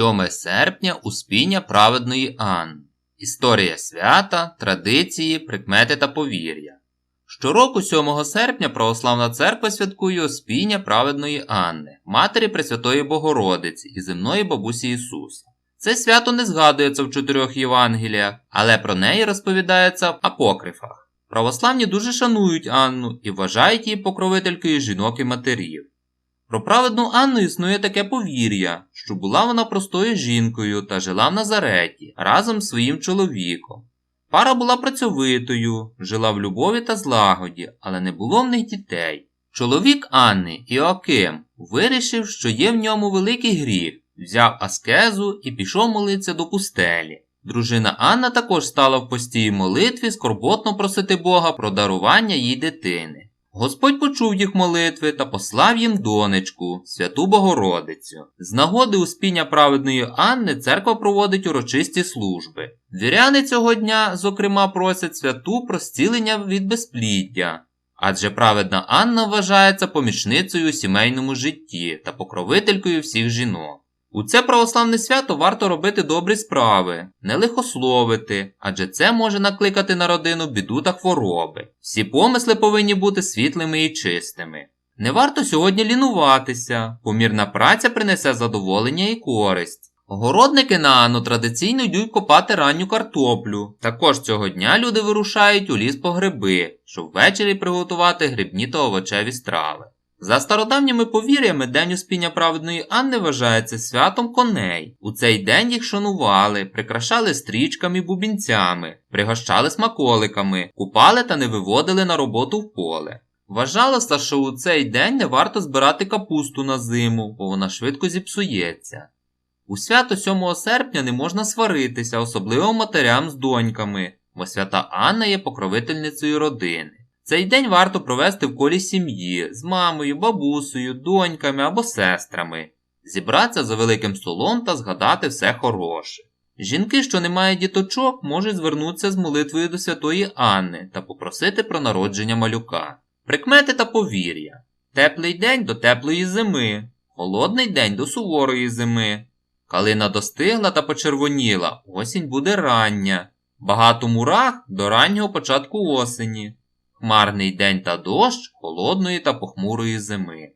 7 серпня Успіння праведної Анни. Історія свята, традиції, прикмети та повір'я. Щороку 7 серпня Православна Церква святкує Успіння праведної Анни, матері Пресвятої Богородиці і земної бабусі Ісуса. Це свято не згадується в чотирьох Євангеліях, але про неї розповідається в апокрифах. Православні дуже шанують Анну і вважають її покровителькою жінок і матерів. Про праведну Анну існує таке повір'я, що була вона простою жінкою та жила в Назареті разом з своїм чоловіком. Пара була працьовитою, жила в любові та злагоді, але не було в них дітей. Чоловік Анни Іоаким вирішив, що є в ньому великий гріх, взяв аскезу і пішов молитися до пустелі. Дружина Анна також стала в постій молитві скорботно просити Бога про дарування їй дитини. Господь почув їх молитви та послав їм донечку, святу Богородицю. З нагоди успіння праведної Анни церква проводить урочисті служби. Віряни цього дня, зокрема, просять святу про зцілення від безпліддя. Адже праведна Анна вважається помічницею у сімейному житті та покровителькою всіх жінок. У це православне свято варто робити добрі справи, не лихословити, адже це може накликати на родину біду та хвороби. Всі помисли повинні бути світлими і чистими. Не варто сьогодні лінуватися, помірна праця принесе задоволення і користь. Городники на Анну традиційно йдуть копати ранню картоплю. Також цього дня люди вирушають у ліс по гриби, щоб ввечері приготувати грибні та овочеві страви. За стародавніми повір'ями День Успіння праведної Анни вважається святом коней. У цей день їх шанували, прикрашали стрічками і бубінцями, пригощали смаколиками, купали та не виводили на роботу в поле. Вважалося, що у цей день не варто збирати капусту на зиму, бо вона швидко зіпсується. У свято 7 серпня не можна сваритися, особливо матерям з доньками, бо свята Анна є покровительницею родини. Цей день варто провести в колі сім'ї з мамою, бабусею, доньками або сестрами, зібратися за великим столом та згадати все хороше. Жінки, що не мають діточок, можуть звернутися з молитвою до святої Анни та попросити про народження малюка. Прикмети та повір'я. Теплий день до теплої зими, холодний день до суворої зими. Калина достигла та почервоніла, осінь буде рання. Багато мурах до раннього початку осені. Хмарний день та дощ холодної та похмурої зими.